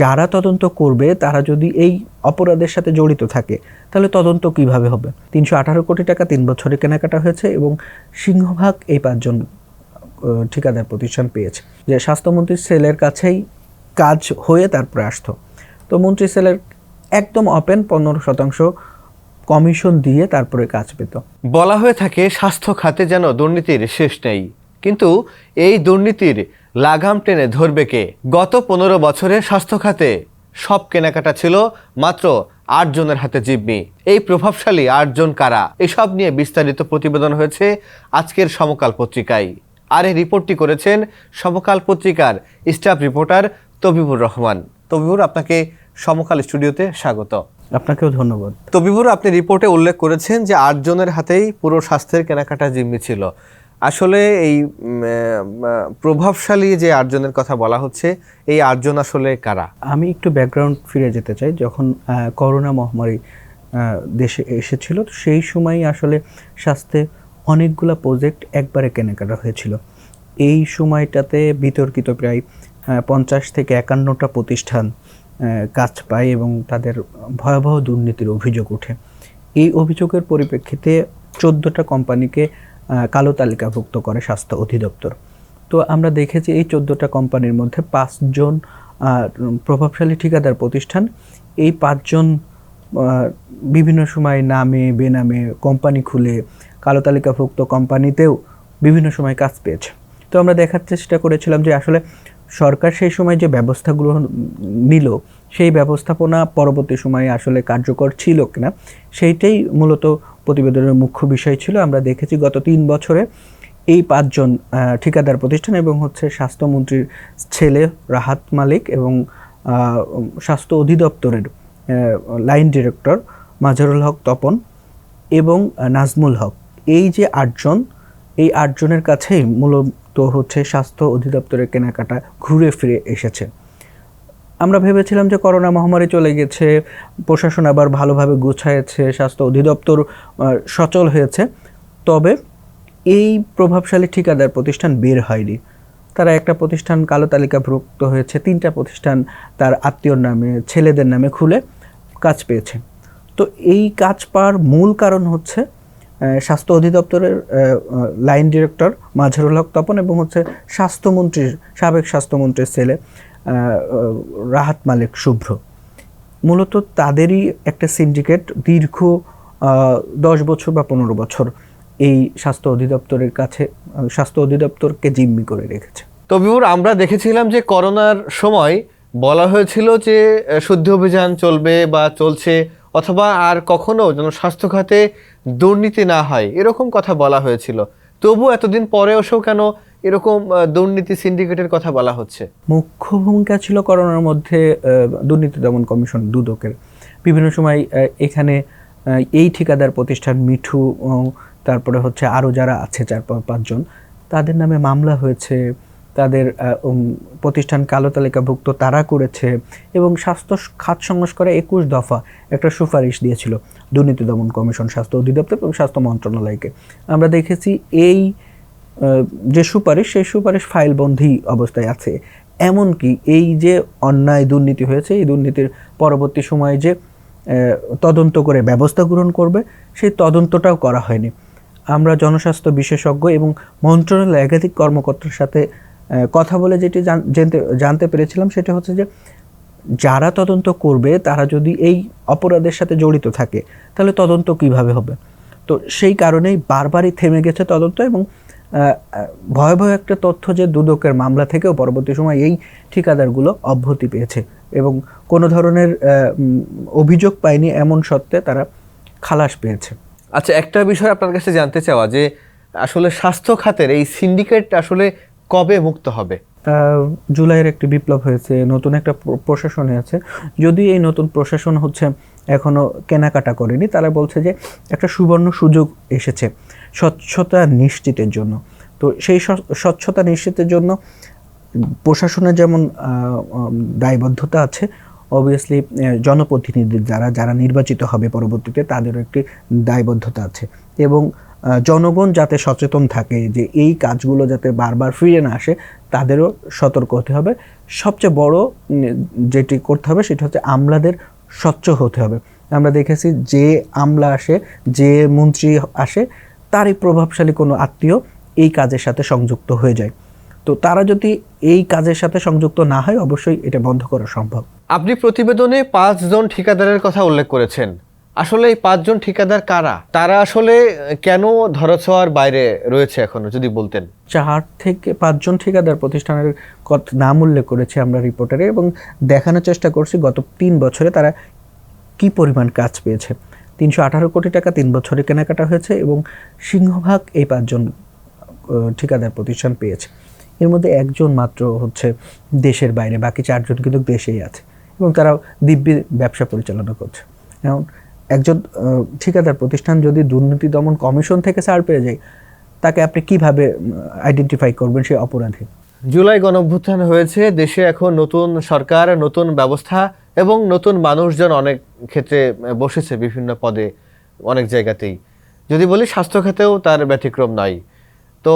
যারা তদন্ত করবে, তারা যদি এই অপরাধের সাথে জড়িত থাকে, তাহলে তদন্ত কীভাবে হবে? তিনশো আঠারো কোটি টাকা তিন বছরে কেনাকাটা হয়েছে এবং সিংহভাগ এই পাঁচজন ঠিকাদার প্রতিষ্ঠান পেয়েছে। যে স্বাস্থ্যমন্ত্রীর সেলের কাছেই কাজ হয়ে তারপরে আসতো। তো মন্ত্রী সেলের একদম অপেন পনেরো শতাংশ কমিশন দিয়ে তারপরে কাজ পেত। বলা হয়ে থাকে, স্বাস্থ্য খাতে যেন দুর্নীতির শেষ নেই। কিন্তু এই দুর্নীতির লাগাম টেনে ধরবে কে? গত পনেরো বছরে স্বাস্থ্য খাতে সব কেনাকাটা ছিল মাত্র আট জনের হাতে জিম্মি। এই প্রভাবশালী আটজন কারা? এসব নিয়ে বিস্তারিত প্রতিবেদন হয়েছে আজকের সমকাল পত্রিকায়। আর এই রিপোর্টটি করেছেন সমকাল পত্রিকার স্টাফ রিপোর্টার তবিবুর রহমান। তবিবুর আপনাকে সমকাল স্টুডিওতে স্বাগত। আপনাকেও ধন্যবাদ। তবিবুর আপনি রিপোর্টে উল্লেখ করেছেন যে আটজনের হাতেই পুরো স্বাস্থ্যের কেনাকাটা জিম্মি ছিল। আসলে এই প্রভাবশালী যে আটজনের কথা বলা হচ্ছে, এই আটজন আসলে কারা? আমি একটু ব্যাকগ্রাউন্ড ফিরে যেতে চাই। যখন করোনা মহামারী দেশে এসেছিল, তো সেই সময়ই আসলে স্বাস্থ্যে অনেকগুলো প্রজেক্ট একবারে কেনাকাটা হয়েছিল। এই সময়টাতে বিতর্কিত প্রায় পঞ্চাশ থেকে একান্নটা প্রতিষ্ঠান কাজ পায় এবং তাদের ভয়াবহ দুর্নীতির অভিযোগ ওঠে। এই অভিযোগের পরিপ্রেক্ষিতে চোদ্দোটা কোম্পানিকে কালো তালিকাভুক্ত করে স্বাস্থ্য অধিদপ্তর। তো আমরা দেখেছি এই চোদ্দোটা কোম্পানির মধ্যে পাঁচজন প্রভাবশালী ঠিকাদার প্রতিষ্ঠান। এই পাঁচজন বিভিন্ন সময় নামে, বেনামে কোম্পানি খুলে কালো তালিকাভুক্ত কোম্পানিতেও বিভিন্ন সময় কাজ পেয়েছে। তো আমরা দেখার চেষ্টা করেছিলাম যে আসলে সরকার সেই সময় যে ব্যবস্থাগুলো নিল, সেই ব্যবস্থাপনা পরবর্তী সময়ে আসলে কার্যকর ছিল কিনা, সেইটাই মূলত প্রতিবেদনের মুখ্য বিষয় ছিল, আমরা দেখেছি গত তিন বছরে এই পাঁচজন ঠিকাদার প্রতিষ্ঠান এবং হচ্ছে স্বাস্থ্যমন্ত্রীর ছেলে রাহাত মালিক এবং স্বাস্থ্য অধিদপ্তরের লাইন ডিরেক্টর মাজারুল হক তপন এবং নাজমুল হক। এই যে আটজন, এই আটজনের কাছেই মূলত হচ্ছে স্বাস্থ্য অধিদপ্তরের কেনাকাটা ঘুরে ফিরে এসেছে। আমরা ভেবেছিলাম যে করোনা মহামারী চলে গেছে, প্রশাসন আবার ভালোভাবে গুছায়েছে স্বাস্থ্য অধিদপ্তর সচল হয়েছে। তবে এই প্রভাবশালী ঠিকাদার প্রতিষ্ঠান বের হয়নি। তারা একটা প্রতিষ্ঠান কালো তালিকাভুক্ত হয়েছে, তিনটা প্রতিষ্ঠান তার আত্মীয়র নামে, ছেলেদের নামে খুলে কাজ পেয়েছে। তো এই কাজ পাওয়ার মূল কারণ হচ্ছে স্বাস্থ্য অধিদপ্তরের লাইন ডিরেক্টর মাঝারুল হক তপন এবং হচ্ছে স্বাস্থ্যমন্ত্রীর, সাবেক স্বাস্থ্যমন্ত্রীর ছেলে রাহাত মালিক শুভ্র। মূলত তাদেরই একটা সিন্ডিকেট দীর্ঘ দশ বছর বা পনেরো বছর এই স্বাস্থ্য অধিদপ্তরের কাছে স্বাস্থ্য অধিদপ্তরকে জিম্মি করে রেখেছে। তবিবুর, আমরা দেখেছিলাম যে করোনার সময় বলা হয়েছিল যে শুদ্ধি অভিযান চলবে বা চলছে অথবা আর কখনো যেন স্বাস্থ্য খাতে দুর্নীতি না হয়, এরকম কথা বলা হয়েছিল। তবু এতদিন পরে এসেও কেন এরকম দুর্নীতি সিন্ডিকেটের কথা বলা হচ্ছে? মুখ্য ভূমিকা ছিল করোনার মধ্যে দুর্নীতি দমন কমিশন, দুদকের। বিভিন্ন সময় এখানে এই ঠিকাদার প্রতিষ্ঠান মিঠু তারপরে হচ্ছে আরও যারা আছে, চার পাঁচজন, তাদের নামে মামলা হয়েছে। তাদের প্রতিষ্ঠান কালো তালিকাভুক্ত তারা করেছে এবং স্বাস্থ্য খাত সংস্কারে একুশ দফা একটা সুপারিশ দিয়েছিল দুর্নীতি দমন কমিশন স্বাস্থ্য অধিদপ্তর এবং স্বাস্থ্য মন্ত্রণালয়কে। আমরা দেখেছি এই যে সুপারিশ, সেই সুপারিশ ফাইলবন্দি অবস্থায় আছে। এমনকি এই যে অন্যায় দুর্নীতি হয়েছে, এই দুর্নীতির পরবর্তী সময়ে যে তদন্ত করে ব্যবস্থা গ্রহণ করবে, সেই তদন্তটাও করা হয়নি। আমরা জনস্বাস্থ্য বিশেষজ্ঞ এবং মন্ত্রণালয় একাধিক কর্মকর্তার সাথে কথা বলে যেটি জান- জানতে জানতে পেরেছিলাম সেটা হচ্ছে যে যারা তদন্ত করবে তারা যদি এই অপরাধের সাথে জড়িত থাকে তাহলে তদন্ত কীভাবে হবে? তো সেই কারণেই বারবারই থেমে গেছে তদন্ত এবং আহ, ভয়াবহ একটা তথ্য যে দুদকের মামলা থেকেও পরবর্তী সময় এই ঠিকাদারগুলো অব্যাহতি পেয়েছে এবং কোনো ধরনের অভিযোগ পায়নি এমন সত্ত্বে তারা খালাস পেয়েছে। আচ্ছা একটা বিষয় আপনার কাছে জানতে চাওয়া যে আসলে স্বাস্থ্য খাতের এই সিন্ডিকেট আসলে কবে মুক্ত হবে? জুলাইয়ের একটি বিপ্লব হয়েছে, নতুন একটা প্র- প্রশাসন হয়েছে যদি এই নতুন প্রশাসন হচ্ছে এখনও কেনাকাটা করেনি, তারা বলছে যে একটা সুবর্ণ সুযোগ এসেছে স্বচ্ছতা নিশ্চিতের জন্য। তো সেই স্বচ্ছতা নিশ্চিতের জন্য প্রশাসনের যেমন দায়বদ্ধতা আছে অবভিয়াসলি জনপ্রতিনিধি যারা যারা নির্বাচিত হবে পরবর্তীতে তাদেরও একটি দায়বদ্ধতা আছে। এবং জনগণ যাতে সচেতন থাকে যে এই কাজগুলো যাতে বারবার ফিরে না আসে, তাদেরও সতর্ক হতে হবে। সবচেয়ে বড় যেটি করতে হবে সেটা হচ্ছে আমলাদের স্বচ্ছ হতে হবে। আমরা দেখেছি যে আমলা আসে, যে মন্ত্রী আসে, তারই প্রভাবশালী কোনো আত্মীয় এই কাজের সাথে সংযুক্ত হয়ে যায়। তো তারা যদি এই কাজের সাথে সংযুক্ত না হয়, অবশ্যই এটা বন্ধ করা সম্ভব। আপনি প্রতিবেদনে পাঁচজন ঠিকাদারের কথা উল্লেখ করেছেন। আসলে এই পাঁচজন ঠিকাদার কারা? তারা আসলে কেন ধরাছোঁয়ার বাইরে রয়েছে এখনও, যদি বলতেন? চার থেকে পাঁচজন ঠিকাদার প্রতিষ্ঠানের নাম উল্লেখ করেছি আমরা রিপোর্টারে এবং দেখানোর চেষ্টা করছি গত তিন বছরে তারা কি পরিমাণ কাজ পেয়েছে। তিনশো আঠারো কোটি টাকা তিন বছরে কেনাকাটা হয়েছে এবং সিংহভাগ এই পাঁচজন ঠিকাদার প্রতিষ্ঠান পেয়েছে। এর মধ্যে একজন মাত্র হচ্ছে দেশের বাইরে, বাকি চারজন কিন্তু দেশেই আছে এবং তারা দিব্যি ব্যবসা পরিচালনা করছে। এখন একজন ঠিকাদার প্রতিষ্ঠান যদি দুর্নীতি দমন কমিশন থেকে ছাড় পেয়ে যায়, তাকে আপনি কীভাবে আইডেন্টিফাই করবেন সেই অপরাধী? জুলাই গণঅভ্যুত্থান হয়েছে, দেশে এখন নতুন সরকার, নতুন ব্যবস্থা এবং নতুন মানুষজন অনেক ক্ষেত্রে বসেছে বিভিন্ন পদে, অনেক জায়গাতেই। যদি বলি স্বাস্থ্য খাতেও তার ব্যতিক্রম নাই। তো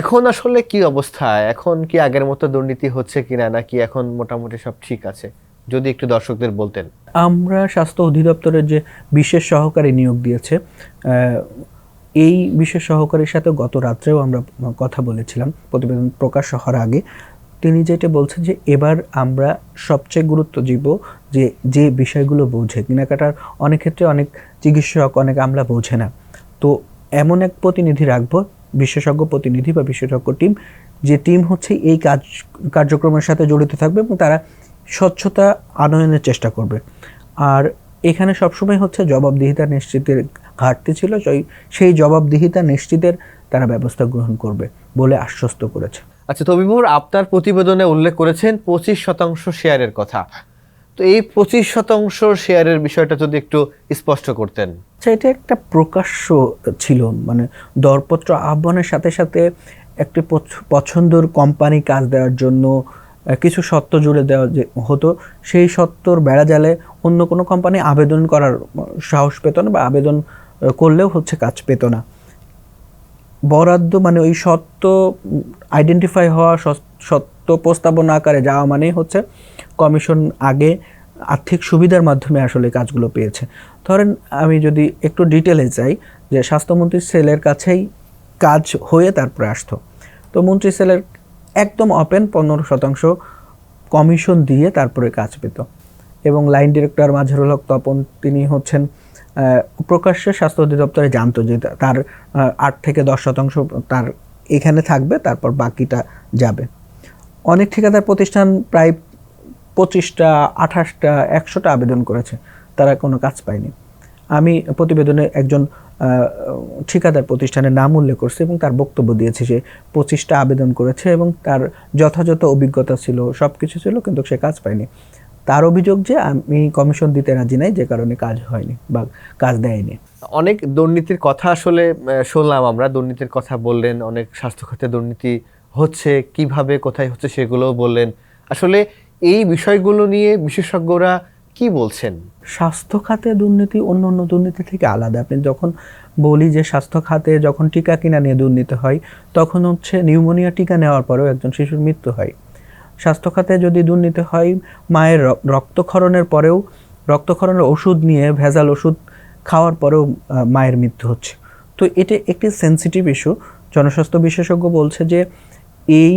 এখন আসলে কি অবস্থা? এখন কি আগের মতো দুর্নীতি হচ্ছে কিনা? নাকি এখন মোটামুটি সব ঠিক আছে? যদি একটু দর্শকদের বলতেন। আমরা স্বাস্থ্য অধিদপ্তরের যে বিশেষ সহকারী নিয়োগ দিয়েছে এই বিশেষ সহকারীর সাথে গত রাত্রেও আমরা কথা বলেছিলাম, প্রতিবেদন প্রকাশ হওয়ার আগে। তিনি যেটা বলছেন যে এবার আমরা সবচেয়ে গুরুত্ব দিব যে যে বিষয়গুলো বোঝে। কেনাকাটার অনেক ক্ষেত্রে অনেক চিকিৎসক, অনেক আমলা বোঝে না। তো এমন এক প্রতিনিধি রাখব, বিশেষজ্ঞ প্রতিনিধি বা বিশেষজ্ঞ টিম, যে টিম হচ্ছে এই কাজ, কার্যক্রমের সাথে জড়িত থাকবে এবং তারা স্বচ্ছতা আনয়নের চেষ্টা করবে। আর এখানে সবসময় হচ্ছে জবাবদিহিতা নিশ্চিতের ঘাটতি ছিল সেই- সেই জবাবদিহিতা নিশ্চিতের তারা ব্যবস্থা গ্রহণ করবে বলে আশ্বস্ত করেছে। আচ্ছা তবিবুর আপনার প্রতিবেদনে উল্লেখ করেছেন পঁচিশ শতাংশ শেয়ারের কথা। তো এই পঁচিশ শতাংশ শেয়ারের বিষয়টা যদি একটু স্পষ্ট করতেন। আচ্ছা এটা একটা প্রকাশ্য ছিল মানে দরপত্র আহ্বানের সাথে সাথে একটি পছ- পছন্দর কোম্পানি কাজ দেওয়ার জন্য কিছু সত্ত্ব জুড়ে দেওয়া যে হতো, সেই সত্ত্বর বেড়া জালে অন্য কোনো কোম্পানি আবেদন করার সাহস পেত না বা আবেদন করলেও হচ্ছে কাজ পেত না। বরাদ্দ মানে ওই সত্য আইডেন্টিফাই হওয়া, সত- সত্য প্রস্তাবনা আকারে যাওয়া মানেই হচ্ছে কমিশন আগে আর্থিক সুবিধার মাধ্যমে আসলে কাজগুলো পেয়েছে। ধরেন আমি যদি একটু ডিটেলে যাই, যে স্বাস্থ্যমন্ত্রী সেলের কাছেই কাজ হয়ে তারপরে আসতো। তো মন্ত্রী সেলের একদম ওপেন পনেরো শতাংশ কমিশন দিয়ে তারপরে কাজ পেত। এবং লাইন ডিরেক্টর মাঝারুল হক তপন, তিনি হচ্ছেন প্রকাশ্যে স্বাস্থ্য অধিদপ্তরে জানতো যে তার আট থেকে দশ শতাংশ তার এখানে থাকবে, তারপর বাকিটা যাবে। অনেক ঠিকাদার প্রতিষ্ঠান প্রায় পঁচিশটা, আঠাশটা, একশোটা আবেদন করেছে। তারা কোনো কাজ পায়নি। আমি প্রতিবেদনে একজন ঠিকাদার প্রতিষ্ঠানের নাম উল্লেখ করছি এবং তার বক্তব্য দিয়েছে সে পঁচিশটা আবেদন করেছে এবং তার যথাযথ অভিজ্ঞতা ছিল সব কিছু ছিল, কিন্তু সে কাজ পায়নি। তার অভিযোগ যে আমি কমিশন দিতে রাজি নাই, যে কারণে কাজ হয়নি বা কাজ দেয়নি। অনেক দুর্নীতির কথা আসলে শুনলাম আমরা। দুর্নীতির কথা বললেন, অনেক স্বাস্থ্য খাতে দুর্নীতি হচ্ছে, কীভাবে, কোথায় হচ্ছে সেগুলোও বললেন। আসলে এই বিষয়গুলো নিয়ে বিশেষজ্ঞরা কি বলছেন? স্বাস্থ্য খাতে দুর্নীতি অন্য অন্য দুর্নীতি থেকে আলাদা। আপনি যখন বলি যে স্বাস্থ্য খাতে যখন টিকা কিনা নিয়ে দুর্নীতি হয়, তখন হচ্ছে নিউমোনিয়া টিকা নেওয়ার পরেও একজন শিশুর মৃত্যু হয়। স্বাস্থ্য খাতে যদি দুর্নীতি হয়, মায়ের রক্তক্ষরণের পরেও, রক্তক্ষরণের ওষুধ নিয়ে ভেজাল ওষুধ খাওয়ার পরেও মায়ের মৃত্যু হচ্ছে। তো এটা একটি সেনসিটিভ ইস্যু জনস্বাস্থ্য বিশেষজ্ঞ বলছে যে, এই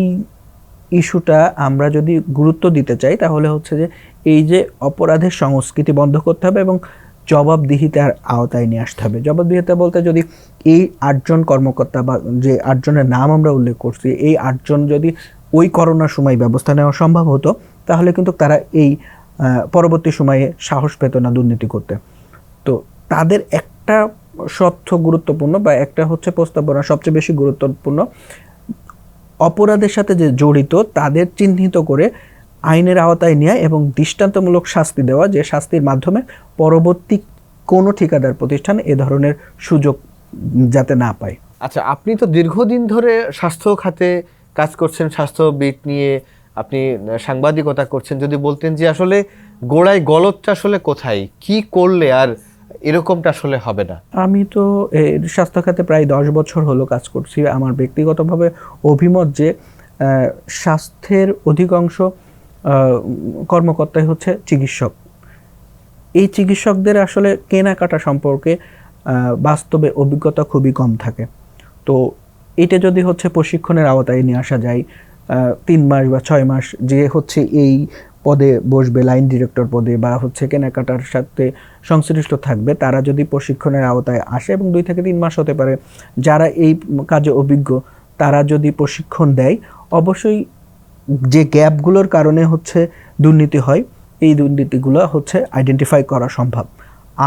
ইস্যুটা আমরা যদি গুরুত্ব দিতে চাই, তাহলে হচ্ছে যে এই যে অপরাধের সংস্কৃতি বন্ধ করতে হবে এবং জবাবদিহিতার আওতায় নিয়ে আসতে হবে। জবাবদিহিতা বলতে যদি এই আটজন কর্মকর্তা বা যে আটজনের নাম আমরা উল্লেখ করছি, এই আটজন যদি ওই করোনার সময় ব্যবস্থা নেওয়া সম্ভব হতো, তাহলে কিন্তু তারা এই পরবর্তী সময়ে সাহস পেত না দুর্নীতি করতে। তো তাদের একটা সত্য গুরুত্বপূর্ণ বা একটা হচ্ছে প্রস্তাবনা সবচেয়ে বেশি গুরুত্বপূর্ণ অপরাধের সাথে যে জড়িত, তাদের চিহ্নিত করে আইনের আওতায় নেওয়া এবং দৃষ্টান্তমূলক শাস্তি দেওয়া যে শাস্তির মাধ্যমে পরবর্তী কোনো ঠিকাদার প্রতিষ্ঠান এ ধরনের সুযোগ যাতে না পায়। আচ্ছা আপনি তো দীর্ঘদিন ধরে স্বাস্থ্য খাতে কাজ করছেন, স্বাস্থ্যবিদ নিয়ে আপনি সাংবাদিকতা করছেন। যদি বলতেন যে আসলে গোড়ায় গলতটা আসলে কোথায়? কি করলে আর এরকমটা আসলে হবে না। আমি তো স্বাস্থ্য খাতে প্রায় দশ বছর হলো কাজ করছি। আমার ব্যক্তিগতভাবে অভিমত যে স্বাস্থ্যের অধিকাংশ কর্মকর্তাই হচ্ছে চিকিৎসক। এই চিকিৎসকদের আসলে কেনাকাটা সম্পর্কে বাস্তবে অভিজ্ঞতা খুবই কম থাকে। তো এটা যদি হচ্ছে প্রশিক্ষণের আওতায় নিয়ে আসা যায় তিন মাস বা ছয় মাস যে হচ্ছে এই পদে বসবে লাইন ডিরেক্টর পদে বা হচ্ছে কেনাকাটার সাথে সংশ্লিষ্ট থাকবে, তারা যদি প্রশিক্ষণের আওতায় আসে এবং দুই থেকে তিন মাস হতে পারে, যারা এই কাজে অভিজ্ঞ, তারা যদি প্রশিক্ষণ দেয়, অবশ্যই যে গ্যাপগুলোর কারণে হচ্ছে দুর্নীতি হয়, এই দুর্নীতিগুলো হচ্ছে আইডেন্টিফাই করা সম্ভব।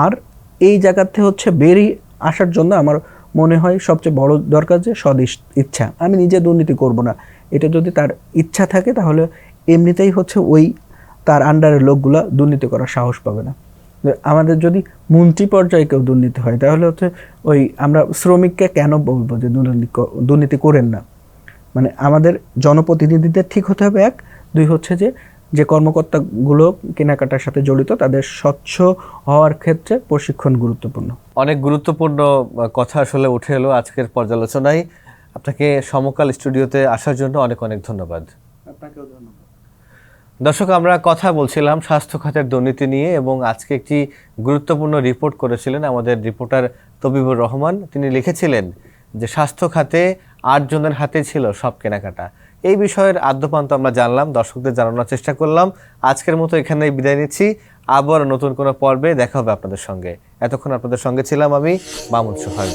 আর এই জায়গাতে হচ্ছে বেরিয়ে আসার জন্য আমার মনে হয় সবচেয়ে বড় দরকার যে সদ ইচ্ছা। আমি নিজে দুর্নীতি করব না। এটা যদি তার ইচ্ছা থাকে তাহলে এমনিতেই হচ্ছে ওই তার আন্ডারের লোকগুলো দুর্নীতি করার সাহস পাবে না। আমাদের যদি মন্ত্রী পর্যায়ে কেউ দুর্নীতি হয় তাহলে হচ্ছে ওই আমরা শ্রমিককে কেন বলব যে দুর্নীতি দুর্নীতি করেন না? মানে আমাদের জনপ্রতিনিধিদের ঠিক হতে হবে এক। দুই হচ্ছে যে যে কর্মকর্তাগুলো কেনাকাটার সাথে জড়িত তাদের স্বচ্ছ হওয়ার ক্ষেত্রে প্রশিক্ষণ গুরুত্বপূর্ণ। অনেক গুরুত্বপূর্ণ কথা আসলে উঠে এলো আজকের পর্যালোচনায়। আপনাকে সমকাল স্টুডিওতে আসার জন্য অনেক অনেক ধন্যবাদ। আপনাকেও ধন্যবাদ। দর্শক, আমরা কথা বলছিলাম স্বাস্থ্য খাতের দুর্নীতি নিয়ে এবং আজকে একটি গুরুত্বপূর্ণ রিপোর্ট করেছিলেন আমাদের রিপোর্টার তবিবুর রহমান। তিনি লিখেছিলেন যে, স্বাস্থ্য খাতে আটজনের হাতে ছিল সব কেনাকাটা। এই বিষয়ের আদ্যপান্ত আমরা জানলাম, দর্শকদের জানানোর চেষ্টা করলাম। আজকের মতো এখানে বিদায় নিচ্ছি। আবার নতুন কোনো পর্বে দেখা হবে আপনাদের সঙ্গে। এতক্ষণ আপনাদের সঙ্গে ছিলাম আমি, মামুন সোহাগ।